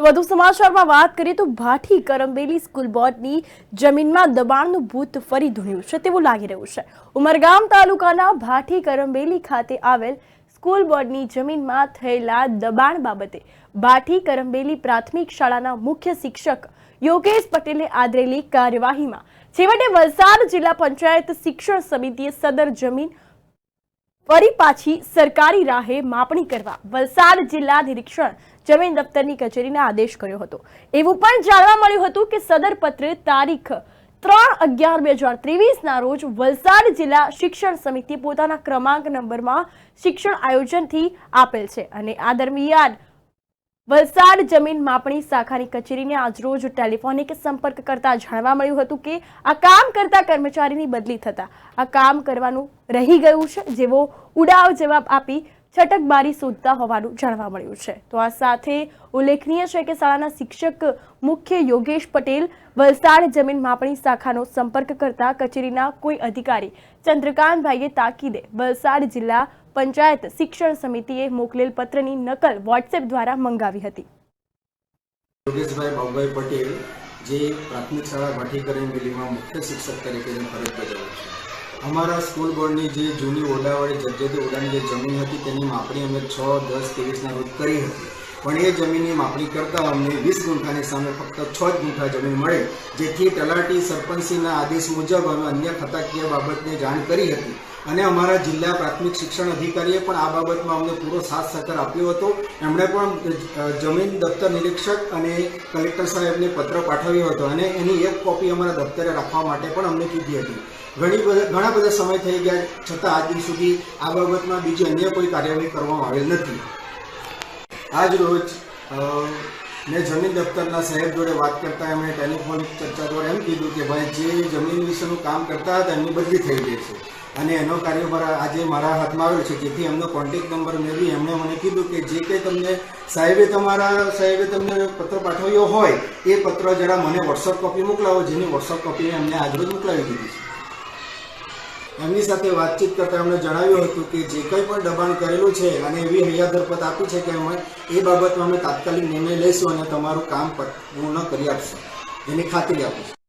તો વધુ સમાચારમાં વાત કરીએ તો ભાઠી કરમબેલી સ્કૂલ બોર્ડની જમીનમાં દબાણનું ભૂત ફરી ધૂણ્યું છે તેવું લાગી રહ્યું છે. ઉમરગામ તાલુકાના ભાઠી કરમબેલી ખાતે આવેલ સ્કૂલ બોર્ડની જમીનમાં થયેલા દબાણ બાબતે ભાઠી કરમબેલી પ્રાથમિક શાળાના મુખ્ય શિક્ષક યોગેશ પટેલે આદરેલી કાર્યવાહીમાં છેવટે વલસાડ જિલ્લા પંચાયત શિક્ષણ સમિતિએ સદર જમીન ફરી પાછી સરકારી રાહે માપણી કરવા વલસાડ જિલ્લા નિરીક્ષણ જમીન દફતરની કચેરીને આદેશ કર્યો હતો. એવું પણ જાણવા મળ્યું હતું કે સદર પત્ર તારીખ ત્રણ અગિયાર બે હજાર ત્રેવીસના રોજ વલસાડ જિલ્લા શિક્ષણ સમિતિ પોતાના ક્રમાંક નંબરમાં શિક્ષણ આયોજનથી આપેલ છે અને આ દરમિયાન વલસાડ જમીન માપણી શાખાની કચેરીને આજરોજ ટેલિફોનિક સંપર્ક કરતા જાણવા મળ્યું હતું કે આ કામ કરતા કર્મચારીની બદલી થતા આ કામ કરવાનું રહી ગયું છે. જેવો ઉડાવ જવાબ આપી છટકબારી શોધતા હોવાનું જાણવા મળ્યું છે. તો આ સાથે ઉલ્લેખનીય છે કે શાળાના શિક્ષક મુખ્ય યોગેશ પટેલ વલસાડ જમીન માપણી શાખાનો સંપર્ક કરતા કચેરીના કોઈ અધિકારી ચંદ્રકાંતભાઈએ તાકીદે વલસાડ જિલ્લા પંચાયત શિક્ષણ સમિતિએ મોકલેલ પત્રની નકલ વોટ્સએપ દ્વારા મંગાવી હતી. યોગેશભાઈ બાબુભાઈ પટેલ, જે પ્રાથમિક શાળા ભાટી કરેંગેલીમાં મુખ્ય શિક્ષક તરીકેની ફરજ બજાવે છે. અમારા સ્કૂલ બોર્ડની જે જૂની ઓરડાવાળી જગ્યાથી ઓરડાની જે જમીન હતી તેની માપણી અમે છ, દસ, ત્રેવીસના રોજ કરી હતી. પણ એ જમીનની માપણી કરતાં અમને વીસ ગુંઠાની સામે ફક્ત છ જ ગુંઠા જમીન મળે. જેથી તલાટી સરપંચીના આદેશ મુજબ અમે અન્ય ખતાકીય બાબતને જાણ કરી હતી. અને અમારા જિલ્લા પ્રાથમિક શિક્ષણ અધિકારીએ પણ આ બાબતમાં અમને પૂરો સાથ સહકાર આપ્યો હતો. એમણે પણ જમીન દફતર નિરીક્ષક અને કલેક્ટર સાહેબને પત્ર પાઠવ્યો હતો અને એની એક કોપી અમારા દફતરે રાખવા માટે પણ અમને કીધી હતી. ઘણી બધા, ઘણા બધા સમય થઈ ગયા, છતાં આજ સુધી આ બાબતમાં બીજી અન્ય કોઈ કાર્યવાહી કરવામાં આવેલ નથી. આજ રોજ મેં જમીન દફતરના સાહેબ જોડે વાત કરતા એમણે ટેલિફોનિક ચર્ચા દ્વારા એમ કીધું કે ભાઈ જે જમીન વિશેનું કામ કરતા હતા એમની બદલી થઈ ગઈ છે. અને એનો કાર્યભાર આજે મારા હાથમાં આવ્યો છે. જેથી એમનો કોન્ટેક્ટ નંબર મેળવી એમણે મને કીધું કે જે કંઈ તમને સાહેબે તમારા, સાહેબે તમને પત્ર પાઠવ્યો હોય, એ પત્ર જરા મને વોટ્સઅપ કોપી મોકલાવો, જેની વોટ્સઅપ કોપી એમને આજરોજ મોકલાવી દીધી છે. એમની સાથે વાતચીત કરતા એમણે જણાવ્યું હતું કે જે કંઈ પણ દબાણ કરેલું છે અને એવી હૈયાદરપત આપી છે કે અમે એ બાબતમાં અમે તાત્કાલિક નિર્ણય લઈશું અને તમારું કામ પૂર્ણ કરી આપશું. એની ખાતરી આપું છું